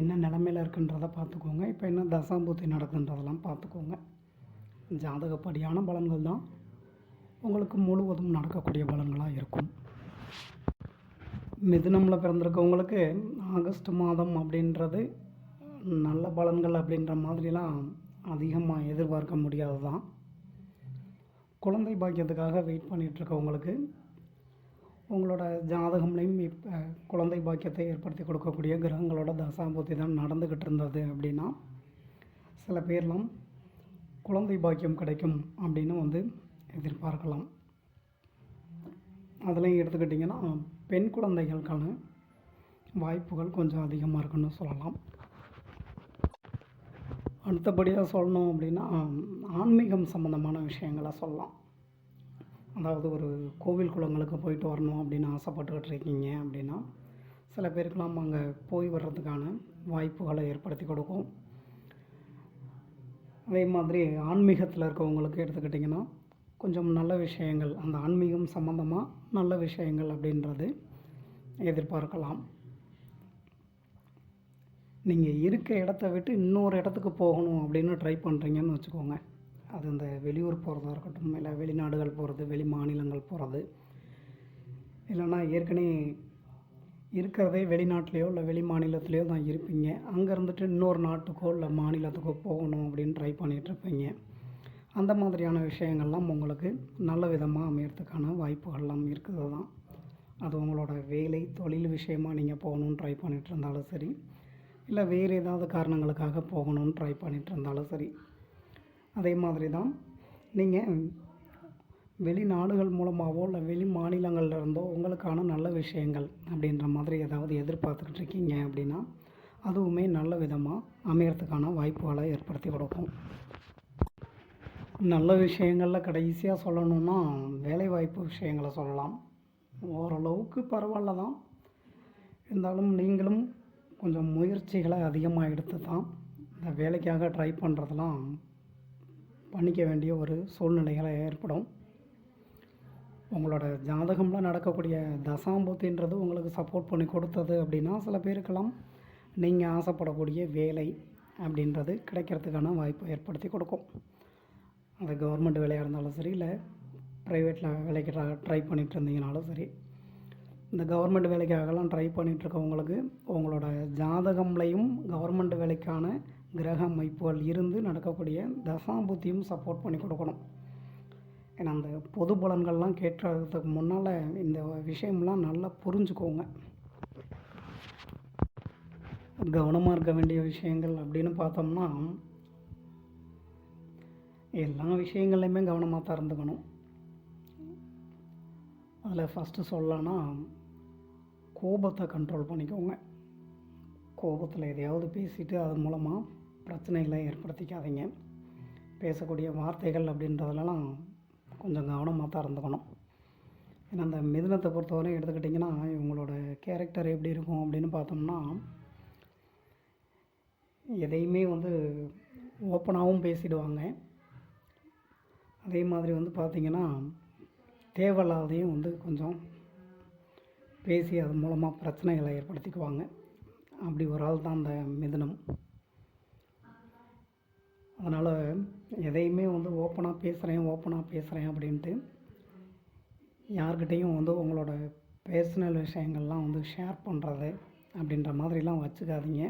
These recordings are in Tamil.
என்ன நிலமையில் இருக்குன்றதை பார்த்துக்கோங்க. இப்போ என்ன தசாம்பூர்த்தி நடக்குன்றதெல்லாம் பார்த்துக்கோங்க. ஜாதகப்படியான பலன்கள் தான். உங்களுக்கு முழுவதும் நடக்கக்கூடிய பலன்களாக இருக்கும். மிதுனமில் பிறந்திருக்கவங்களுக்கு ஆகஸ்ட் மாதம் அப்படின்றது நல்ல பலன்கள் அப்படின்ற மாதிரிலாம் அதிகமாக எதிர்பார்க்க முடியாது தான் குழந்தை பாக்கியத்துக்காக வெயிட் பண்ணிகிட்ருக்கவங்களுக்கு உங்களோட ஜாதகம்லையும் இப்போ குழந்தை பாக்கியத்தை ஏற்படுத்தி கொடுக்கக்கூடிய கிரகங்களோட தசாபூர்த்தி தான் நடந்துக்கிட்டு இருந்தது அப்படின்னா சில பேர்லாம் குழந்தை பாக்கியம் கிடைக்கும் அப்படின்னு வந்து எதிர்பார்க்கலாம். அதுலேயும் எடுத்துக்கிட்டிங்கன்னா பெண் குழந்தைகளுக்கான வாய்ப்புகள் கொஞ்சம் அதிகமாக இருக்குன்னு சொல்லலாம். அடுத்தபடியாக சொல்லணும் அப்படின்னா ஆன்மீகம் சம்மந்தமான விஷயங்களை சொல்லலாம். அதாவது ஒரு கோவில் குளங்களுக்கு போயிட்டு வரணும் அப்படின்னு ஆசைப்பட்டுக்கிட்டு இருக்கீங்க அப்படின்னா சில பேருக்கெல்லாம் அங்கே போய் வர்றதுக்கான வாய்ப்புகளை ஏற்படுத்தி கொடுக்கும். அதே மாதிரி ஆன்மீகத்தில் இருக்கவங்களுக்கு எடுத்துக்கிட்டிங்கன்னா கொஞ்சம் நல்ல விஷயங்கள் அந்த ஆன்மீகம் சம்மந்தமாக நல்ல விஷயங்கள் அப்படின்றது எதிர்பார்க்கலாம். நீங்கள் இருக்க இடத்த விட்டு இன்னொரு இடத்துக்கு போகணும் அப்படின்னு ட்ரை பண்ணுறீங்கன்னு வச்சுக்கோங்க. அது இந்த வெளியூர் போகிறதா இருக்கட்டும் இல்லை வெளிநாடுகள் போகிறது வெளி மாநிலங்கள் போகிறது இல்லைன்னா ஏற்கனவே இருக்கிறதே வெளிநாட்டிலையோ இல்லை வெளி மாநிலத்திலையோ தான் இருப்பீங்க. அங்கே இருந்துட்டு இன்னொரு நாட்டுக்கோ இல்லை மாநிலத்துக்கோ போகணும் அப்படின்னு ட்ரை பண்ணிகிட்ருப்பீங்க அந்த மாதிரியான விஷயங்கள்லாம் உங்களுக்கு நல்ல விதமாக அமையறதுக்கான வாய்ப்புகள்லாம் இருக்குது தான் அது உங்களோட வேலை தொழில் விஷயமாக நீங்கள் போகணுன்னு ட்ரை பண்ணிகிட்டு இருந்தாலும் சரி இல்லை வேறு ஏதாவது காரணங்களுக்காக போகணுன்னு ட்ரை பண்ணிகிட்டு இருந்தாலும் சரி அதே மாதிரி தான் நீங்கள் வெளிநாடுகள் மூலமாகவோ இல்லை வெளி மாநிலங்களில் இருந்தோ உங்களுக்கான நல்ல விஷயங்கள் அப்படின்ற மாதிரி ஏதாவது எதிர்பார்த்துக்கிட்டு இருக்கீங்க அப்படின்னா அதுவுமே நல்ல விதமாக அமையறதுக்கான வாய்ப்புகளை ஏற்படுத்தி கொடுக்கும். நல்ல விஷயங்களில் கடைசியாக சொல்லணுன்னா வேலைவாய்ப்பு விஷயங்களை சொல்லலாம். ஓரளவுக்கு பரவாயில்ல தான் இருந்தாலும் நீங்களும் கொஞ்சம் முயற்சிகளை அதிகமாக எடுத்து தான் இந்த வேலைக்காக ட்ரை பண்ணுறதெல்லாம் பண்ணிக்க வேண்டிய ஒரு சூழ்நிலைகளை ஏற்படும். உங்களோட ஜாதகம்லாம் நடக்கக்கூடிய தசாம்பூத்தின்றது உங்களுக்கு சப்போர்ட் பண்ணி கொடுத்தது அப்படின்னா சில பேருக்கெல்லாம் நீங்கள் ஆசைப்படக்கூடிய வேலை அப்படின்றது கிடைக்கிறதுக்கான வாய்ப்பை ஏற்படுத்தி கொடுக்கும். அது கவர்மெண்ட் வேலையாக இருந்தாலும் சரி இல்லை ப்ரைவேட்டில் வேலைக்கு ட்ரை பண்ணிகிட்டு இருந்தீங்கனாலும் சரி இந்த கவர்மெண்ட் வேலைக்காகலாம் ட்ரை பண்ணிகிட்ருக்கவங்களுக்கு உங்களோட ஜாதகம்லையும் கவர்மெண்ட் வேலைக்கான கிரக அமைப்புகள் இருந்து நடக்கக்கூடிய தசாபுத்தியும் சப்போர்ட் பண்ணி கொடுக்கணும். ஏன்னா அந்த பொது பலன்கள்லாம் கேட்டுறதுக்கு முன்னால் இந்த விஷயம்லாம் நல்லா புரிஞ்சுக்கோங்க. கவனமாக இருக்க வேண்டிய விஷயங்கள் அப்படின்னு பார்த்தோம்னா எல்லா விஷயங்கள்லையுமே கவனமாக தான் இருந்துக்கணும் அதில் ஃபஸ்ட்டு சொல்லலான்னா கோபத்தை கண்ட்ரோல் பண்ணிக்கோங்க. கோபத்தில் எதையாவது பேசிட்டு அது மூலமாக பிரச்சனைகளை ஏற்படுத்திக்காதீங்க. பேசக்கூடிய வார்த்தைகள் அப்படின்றதுலலாம் கொஞ்சம் கவனமாக தான் இருந்துக்கணும். ஏன்னா அந்த மிதுனத்தை பொறுத்தவரை எடுத்துக்கிட்டிங்கன்னா இவங்களோட கேரக்டர் எப்படி இருக்கும் அப்படின்னு பார்த்தோம்னா எதையுமே வந்து ஓப்பனாகவும் பேசிடுவாங்க. அதே மாதிரி வந்து பார்த்திங்கன்னா தேவையில்லாதையும் வந்து கொஞ்சம் பேசி அது மூலமாக பிரச்சனைகளை ஏற்படுத்திக்குவாங்க. அப்படி ஒரு ஆள் தான் அந்த மிதுனம். அதனால் எதையுமே வந்து ஓப்பனாக பேசுகிறேன் ஓப்பனாக பேசுகிறேன் அப்படின்ட்டு யார்கிட்டேயும் வந்து உங்களோட பர்சனல் விஷயங்கள்லாம் வந்து ஷேர் பண்ணுறது அப்படின்ற மாதிரிலாம் வச்சுக்காதீங்க.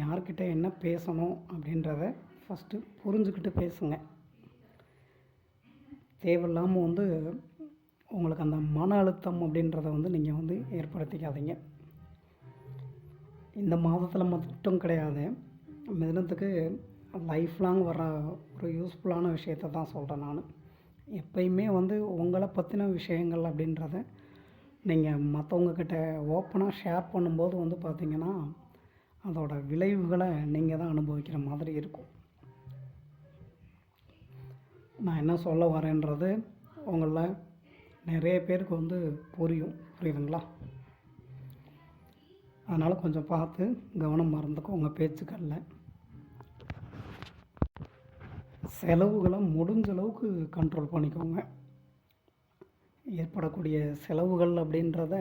யார்கிட்ட என்ன பேசணும் அப்படின்றத ஃபஸ்ட்டு புரிஞ்சுக்கிட்டு பேசுங்க. தேவையில்லாமல் வந்து உங்களுக்கு அந்த மன அழுத்தம் அப்படின்றத வந்து நீங்கள் வந்து ஏற்படுத்திக்காதீங்க. இந்த மாதத்தில் மட்டும் கிடையாது. மிதனத்துக்கு லைஃப் லாங் வர ஒரு யூஸ்ஃபுல்லான விஷயத்தை தான் சொல்கிறேன் நான். எப்பயுமே வந்து உங்களை பற்றின விஷயங்கள் அப்படின்றத நீங்கள் மற்றவங்கக்கிட்ட ஓப்பனாக ஷேர் பண்ணும்போது வந்து பார்த்திங்கன்னா அதோட விளைவுகளை நீங்கள் தான் அனுபவிக்கிற மாதிரி இருக்கும். நான் என்ன சொல்ல வரேன்றது உங்களில் நிறைய பேருக்கு வந்து புரியும். புரியுதுங்களா? அதனால் கொஞ்சம் பார்த்து கவனம் மறந்துக்கும் உங்கள் பேச்சுக்களில். செலவுகளை முடிஞ்ச அளவுக்கு கண்ட்ரோல் பண்ணிக்கோங்க. ஏற்படக்கூடிய செலவுகள் அப்படின்றத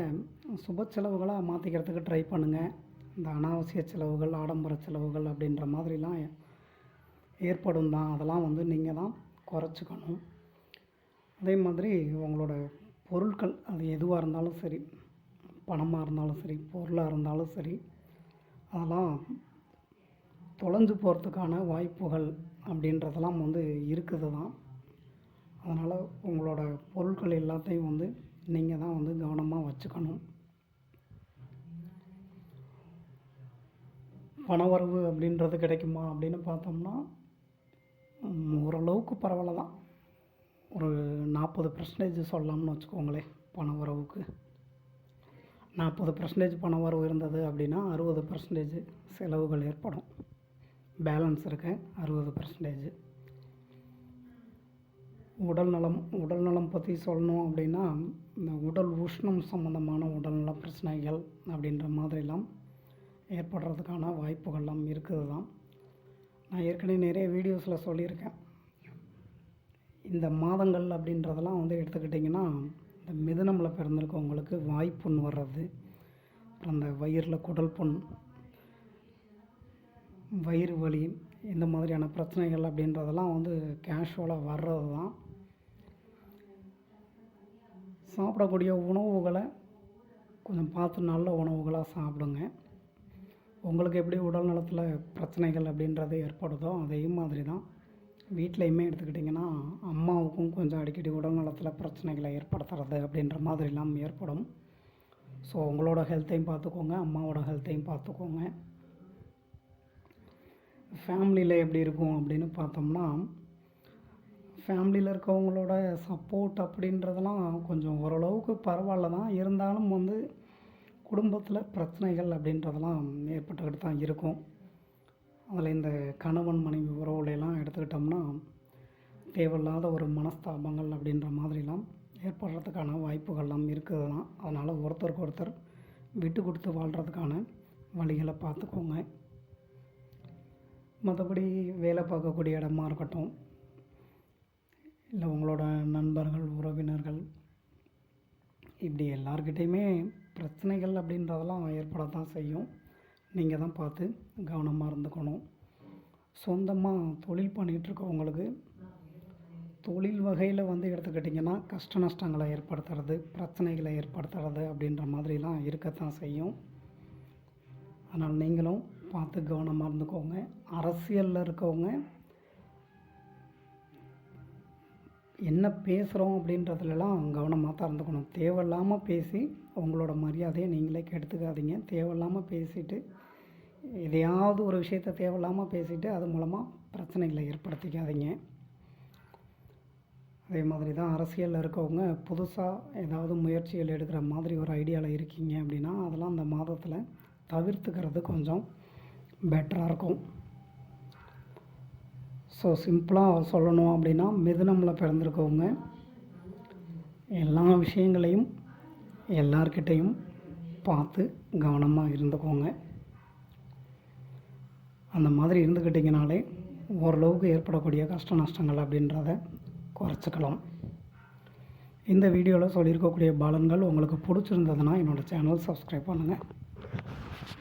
சுப செலவுகளாக மாற்றிக்கிறதுக்கு ட்ரை பண்ணுங்கள் இந்த அனாவசிய செலவுகள் ஆடம்பர செலவுகள் அப்படின்ற மாதிரிலாம் ஏற்படும் தான். அதெல்லாம் வந்து நீங்கள் தான் குறைச்சிக்கணும். அதே மாதிரி உங்களோட பொருட்கள் அது எதுவாக இருந்தாலும் சரி பணமாக இருந்தாலும் சரி பொருளாக இருந்தாலும் சரி அதெல்லாம் தொலைஞ்சு போகிறதுக்கான வாய்ப்புகள் அப்படின்றதெல்லாம் வந்து இருக்குது தான். அதனால் உங்களோட பொருட்கள் எல்லாத்தையும் வந்து நீங்கள் தான் வந்து கவனமாக வச்சுக்கணும். பணவரவு அப்படின்றது கிடைக்குமா அப்படின்னு பார்த்தோம்னா ஓரளவுக்கு பரவாயில்ல தான். ஒரு நாற்பது பர்சன்டேஜ் சொல்லலாம்னு வச்சுக்கோங்களேன் பணவரவுக்கு. நாற்பது பர்சன்டேஜ் பண வரவு இருந்தது அப்படின்னா அறுபது பர்சன்டேஜ் செலவுகள் ஏற்படும். பேலன்ஸ் இருக்கேன் அறுபது பர்சன்டேஜ் உடல் நலம் உடல் நலம் பற்றி சொல்லணும் அப்படின்னா இந்த உடல் உஷ்ணம் சம்மந்தமான உடல்நல பிரச்சனைகள் அப்படின்ற மாதிரிலாம் ஏற்படுறதுக்கான வாய்ப்புகள்லாம் இருக்குது தான் நான் ஏற்கனவே நிறைய வீடியோஸில் சொல்லியிருக்கேன். இந்த மாதங்கள் அப்படின்றதெல்லாம் வந்து எடுத்துக்கிட்டிங்கன்னா இந்த மிதுனமில் பிறந்திருக்கவங்களுக்கு வாய்ப்புண் வர்றது அப்புறம் அந்த வயிறில் குடல் புண் வயிறு வலி இந்த மாதிரியான பிரச்சனைகள் அப்படின்றதெல்லாம் வந்து கேஷுவலாக வர்றது தான். சாப்பிடக்கூடிய உணவுகளை கொஞ்சம் பார்த்து நல்ல உணவுகளாக சாப்பிடுங்க. உங்களுக்கு எப்படி உடல் நலத்தில் பிரச்சனைகள் அப்படின்றது ஏற்படுதோ அதே மாதிரி தான். வீட்லேயுமே எடுத்துக்கிட்டிங்கன்னா அம்மாவுக்கும் கொஞ்சம் அடிக்கடி உடல் நலத்தில் பிரச்சனைகளை ஏற்படுத்துறது அப்படின்ற மாதிரிலாம் ஏற்படும். ஸோ உங்களோட ஹெல்த்தையும் பார்த்துக்கோங்க அம்மாவோட ஹெல்த்தையும் பார்த்துக்கோங்க. ஃபேமிலியில் எப்படி இருக்கும் அப்படின்னு பார்த்தோம்னா ஃபேமிலியில் இருக்கவங்களோட சப்போர்ட் அப்படின்றதெல்லாம் கொஞ்சம் ஓரளவுக்கு பரவாயில்ல தான். இருந்தாலும் வந்து குடும்பத்தில் பிரச்சனைகள் அப்படின்றதெல்லாம் ஏற்பட்டுக்கிட்டு தான் இருக்கும். அதில் இந்த கணவன் மனைவி உறவுலையெல்லாம் எடுத்துக்கிட்டோம்னா தேவையில்லாத ஒரு மனஸ்தாபங்கள் அப்படின்ற மாதிரிலாம் ஏற்படுறதுக்கான வாய்ப்புகள்லாம் இருக்குது தான் அதனால் ஒருத்தருக்கு ஒருத்தர் விட்டு கொடுத்து வாழ்கிறதுக்கான வழிகளை பார்த்துக்கோங்க. மற்றபடி வேலை பார்க்கக்கூடிய இடமா இருக்கட்டும் இல்லை உங்களோட நண்பர்கள் உறவினர்கள் இப்படி எல்லார்கிட்டேயுமே பிரச்சனைகள் அப்படின்றதெல்லாம் ஏற்படத்தான் செய்யும். நீங்கள் தான் பார்த்து கவனமாக இருந்துக்கணும். சொந்தமாக தொழில் பண்ணிகிட்ருக்கவங்களுக்கு தொழில் வகையில் வந்து எடுத்துக்கிட்டிங்கன்னா கஷ்ட நஷ்டங்களை ஏற்படுத்துறது பிரச்சனைகளை ஏற்படுத்துறது அப்படின்ற மாதிரிலாம் இருக்கத்தான் செய்யும். அதனால் நீங்களும் பார்த்து கவனமாக இருந்துக்கோங்க. அரசியலில் இருக்கவங்க என்ன பேசுகிறோம் அப்படின்றதுலலாம் கவனமாக தான் இருந்துக்கணும். தேவையில்லாமல் பேசி உங்களோட மரியாதையை நீங்களே கெடுத்துக்காதீங்க. தேவையில்லாமல் பேசிட்டு எதையாவது ஒரு விஷயத்த தேவையில்லாமல் பேசிட்டு அது மூலமாக பிரச்சனைகளை ஏற்படுத்திக்காதீங்க. அதே மாதிரி தான் அரசியலில் இருக்கவங்க புதுசாக ஏதாவது முயற்சிகள் எடுக்கிற மாதிரி ஒரு ஐடியாவில் இருக்கீங்க அப்படின்னா அதெல்லாம் அந்த மாதத்தில் தவிர்த்துக்கிறது கொஞ்சம் பெட்டராக இருக்கும் ஸோ சிம்பிளாக சொல்லணும் அப்படின்னா மிதுனமில் பிறந்திருக்கவங்க எல்லா விஷயங்களையும் எல்லார்கிட்டேயும் பார்த்து கவனமாக இருந்துக்கோங்க. அந்த மாதிரி இருந்துக்கிட்டிங்கனாலே ஓரளவுக்கு ஏற்படக்கூடிய கஷ்ட நஷ்டங்கள் அப்படின்றத குறைச்சிக்கலாம். இந்த வீடியோவில் சொல்லியிருக்கக்கூடிய பலன்கள் உங்களுக்கு பிடிச்சிருந்ததுன்னா என்னோடய சேனல் சப்ஸ்கிரைப் பண்ணுங்கள்